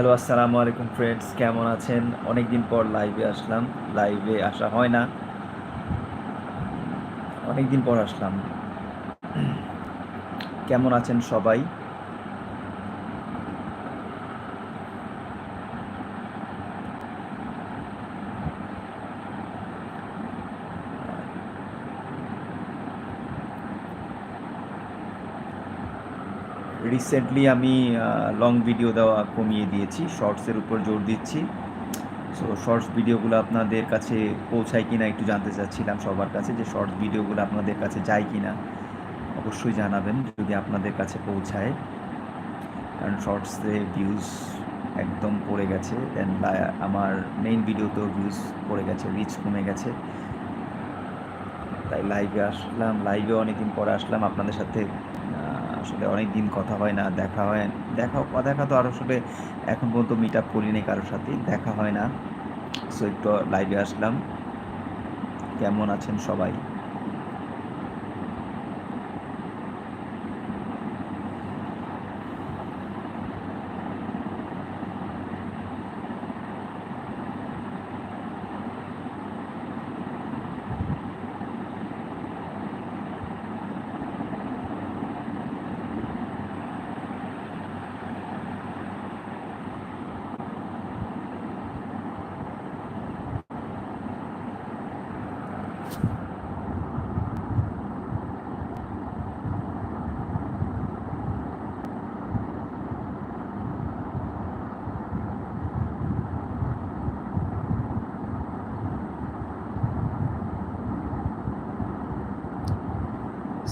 Hello, আসসালামু আলাইকুম friends কেমন আছেন? অনেক দিন পর লাইভে আসলাম। লাইভে আসা হয় না। অনেক দিন পর আসলাম। কেমন আছেন সবাই? রিসেন্টলি আমি লং ভিডিও দেওয়া কমিয়ে দিয়েছি শর্টসের উপর জোর দিচ্ছি। সো শর্টস ভিডিওগুলো আপনাদের কাছে পৌঁছায় কিনা একটু জানতে চাচ্ছিলাম সবার কাছে যে শর্টস ভিডিওগুলো আপনাদের কাছে যায় কি না অবশ্যই জানাবেন যদি আপনাদের কাছে পৌঁছায়। কারণ শর্টসে ভিউজ একদম পড়ে গেছে দেন আমার মেইন ভিডিওতেও ভিউজ পড়ে গেছে রিচ কমে গেছে। তাই লাইভে আসলাম লাইভে অনেকদিন পরে আসলাম, আপনাদের সাথে আসলে অনেক দিন কথা হয় না, দেখা হয়, দেখা দেখা তো আর আসলে এখন পর্যন্ত মিট আপ করিনি কারোর সাথে, দেখা হয় না। সো একটু লাইভে আসলাম। কেমন আছেন সবাই?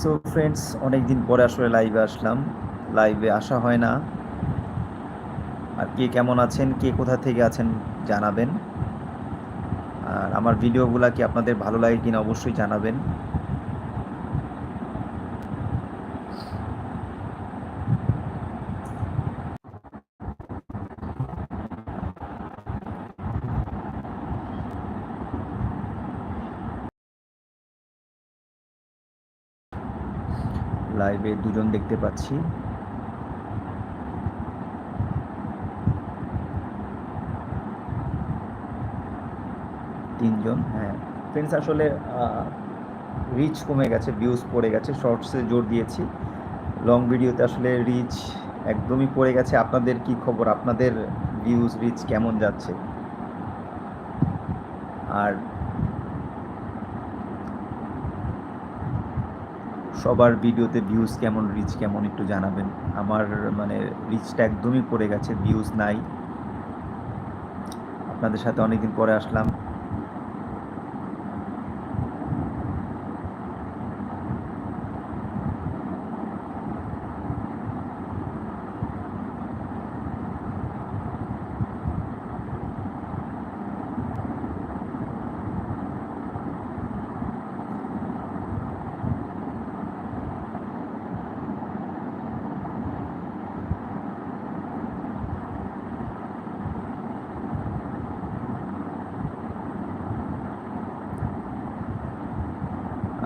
সো ফ্রেন্ডস অনেক দিন পরে আসলে লাইভে আসলাম। লাইভে আসা হয় না। আর কে কেমন আছেন, কে কোথা থেকে আছেন জানাবেন। আর আমার ভিডিওগুলা কি আপনাদের ভালো লাগে কিনা অবশ্যই জানাবেন। লাইভে দুজন দেখতে পাচ্ছি। তিনজন হ্যাঁ। ফ্রেন্ডস আসলে রিচ কমে গেছে ভিউজ পড়ে গেছে। শর্টসে জোর দিয়েছি। লং ভিডিওতে আসলে রিচ একদমই পড়ে গেছে। আপনাদের কি খবর? আপনাদের ভিউজ রিচ কেমন যাচ্ছে? আর সবার ভিডিওতে ভিউজ কেমন রিচ কেমন একটু জানাবেন। আমার মানে রিচটা একদমই পড়ে গেছে ভিউজ নাই। আপনাদের সাথে অনেকদিন পরে আসলাম।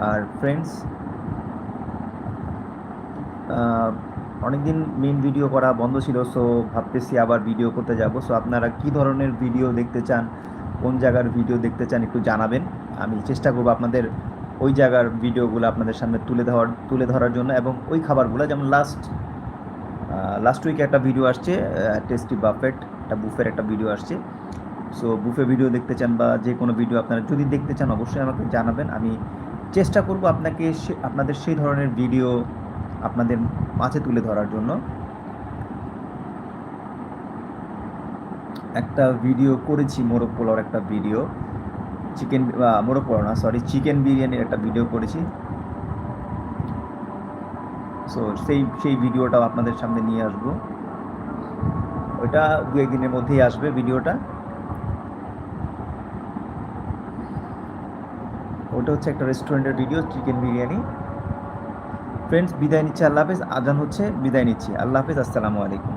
আর ফ্রেন্ডস অনেকদিন মেন ভিডিও করা বন্ধ ছিল সো ভাবতেছি আবার ভিডিও করতে যাব। সো আপনারা কি ধরনের ভিডিও দেখতে চান, কোন জায়গার ভিডিও দেখতে চান একটু জানাবেন। আমি চেষ্টা করব আপনাদের ওই জায়গার ভিডিওগুলো আপনাদের সামনে তুলে ধরার তুলে ধরার জন্য এবং ওই খাবারগুলো, যেমন লাস্ট লাস্ট উইকে একটা ভিডিও আসছে টেস্টি বাফেট একটা বুফের একটা ভিডিও আসছে। সো বুফে ভিডিও দেখতে চান বা যে কোনো ভিডিও আপনারা যদি দেখতে চান, অবশ্যই আমাকে জানাবেন। আমি চেষ্টা করব আপনাকে আপনাদের সেই ধরনের ভিডিও আপনাদের মাঝে তুলে ধরার জন্য। একটা ভিডিও করেছি, মোরগ পোলাওর একটা ভিডিও। চিকেন মোরগ পোলাও না সরি চিকেন বিরিয়ানির একটা ভিডিও করেছি। সো সেই সেই ভিডিওটাও আপনাদের সামনে নিয়ে আসব। ওইটা দু একদিনের মধ্যেই আসবে ভিডিওটা। ওটা হচ্ছে একটা রেস্টুরেন্টের ভিডিও চিকেন বিরিয়ানি। ফ্রেন্ডস বিদায় নিচ্ছি, আল্লাহ হাফেজ। আজান হচ্ছে, বিদায় নিচ্ছি। আল্লাহ হাফেজ, আসসালামু আলাইকুম।